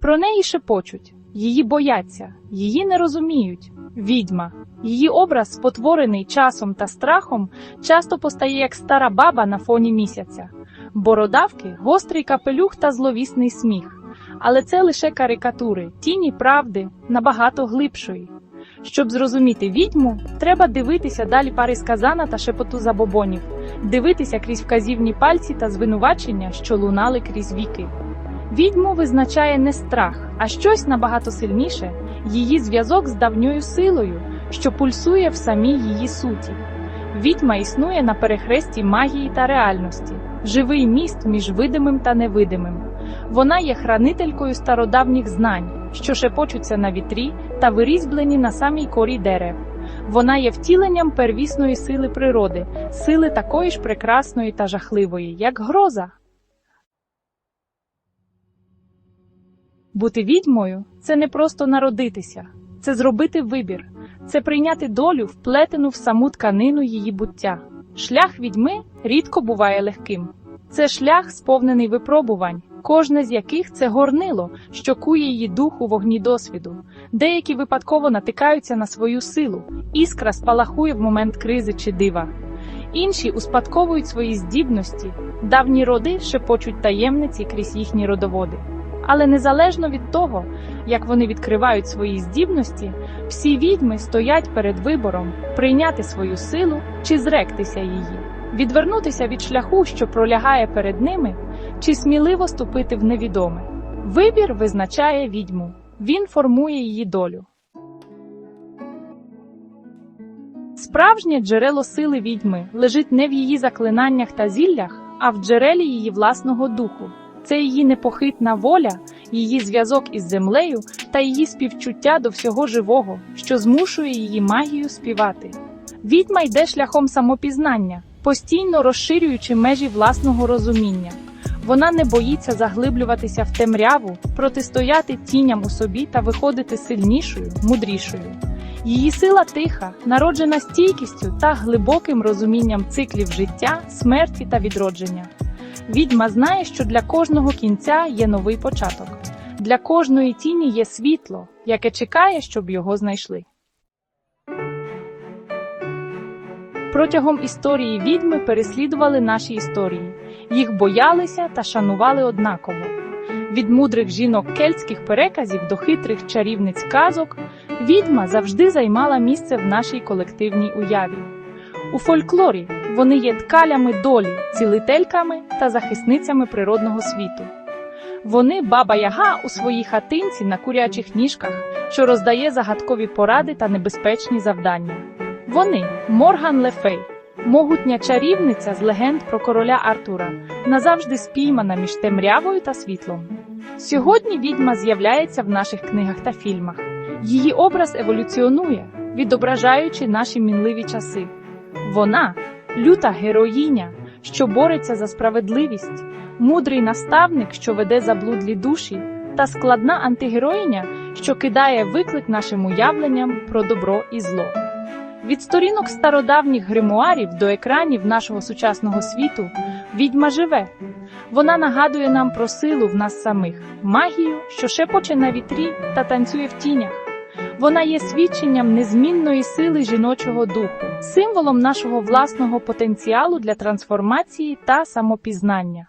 Про неї шепочуть, її бояться, її не розуміють. Відьма. Її образ, спотворений часом та страхом, часто постає як стара баба на фоні місяця. Бородавки, гострий капелюх та зловісний сміх. Але це лише карикатури, тіні правди набагато глибшої. Щоб зрозуміти відьму, треба дивитися далі пари сказана та шепоту забобонів, дивитися крізь вказівні пальці та звинувачення, що лунали крізь віки. Відьму визначає не страх, а щось набагато сильніше її зв'язок з давньою силою, що пульсує в самій її суті. Відьма існує на перехресті магії та реальності, живий міст між видимим та невидимим. Вона є хранителькою стародавніх знань, що шепочуться на вітрі та вирізблені на самій корі дерев. Вона є втіленням первісної сили природи, сили такої ж прекрасної та жахливої, як гроза. Бути відьмою це не просто народитися, це зробити вибір, це прийняти долю, вплетену в саму тканину її буття. Шлях відьми рідко буває легким. Це шлях, сповнений випробувань, кожне з яких це горнило, що кує її дух у вогні досвіду. Деякі випадково натикаються на свою силу, іскра спалахує в момент кризи чи дива. Інші успадковують свої здібності, давні роди шепочуть таємниці крізь їхні родоводи. Але незалежно від того, як вони відкривають свої здібності, всі відьми стоять перед вибором прийняти свою силу чи зректися її, відвернутися від шляху, що пролягає перед ними, чи сміливо ступити в невідоме. Вибір визначає відьму, він формує її долю. Справжнє джерело сили відьми лежить не в її заклинаннях та зіллях, а в джерелі її власного духу. Це її непохитна воля, її зв'язок із землею та її співчуття до всього живого, що змушує її магію співати. Відьма йде шляхом самопізнання, постійно розширюючи межі власного розуміння. Вона не боїться заглиблюватися в темряву, протистояти тіням у собі та виходити сильнішою, мудрішою. Її сила тиха, народжена стійкістю та глибоким розумінням циклів життя, смерті та відродження. Відьма знає, що для кожного кінця є новий початок, для кожної тіні є світло, яке чекає, щоб його знайшли. Протягом історії відьми переслідували наші історії, їх боялися та шанували однаково. Від мудрих жінок кельтських переказів до хитрих чарівниць казок відьма завжди займала місце в нашій колективній уяві. У фольклорі вони є ткалями долі, цілительками та захисницями природного світу. Вони баба Яга у своїй хатинці на курячих ніжках, що роздає загадкові поради та небезпечні завдання. Вони Морган Лефей, могутня чарівниця з легенд про короля Артура, назавжди спіймана між темрявою та світлом. Сьогодні відьма з'являється в наших книгах та фільмах. Її образ еволюціонує, відображаючи наші мінливі часи. Вона люта героїня, що бореться за справедливість, мудрий наставник, що веде заблудлі душі, та складна антигероїня, що кидає виклик нашим уявленням про добро і зло. Від сторінок стародавніх гримуарів до екранів нашого сучасного світу відьма живе. Вона нагадує нам про силу в нас самих, магію, що шепоче на вітрі та танцює в тінях. Вона є свідченням незмінної сили жіночого духу, символом нашого власного потенціалу для трансформації та самопізнання.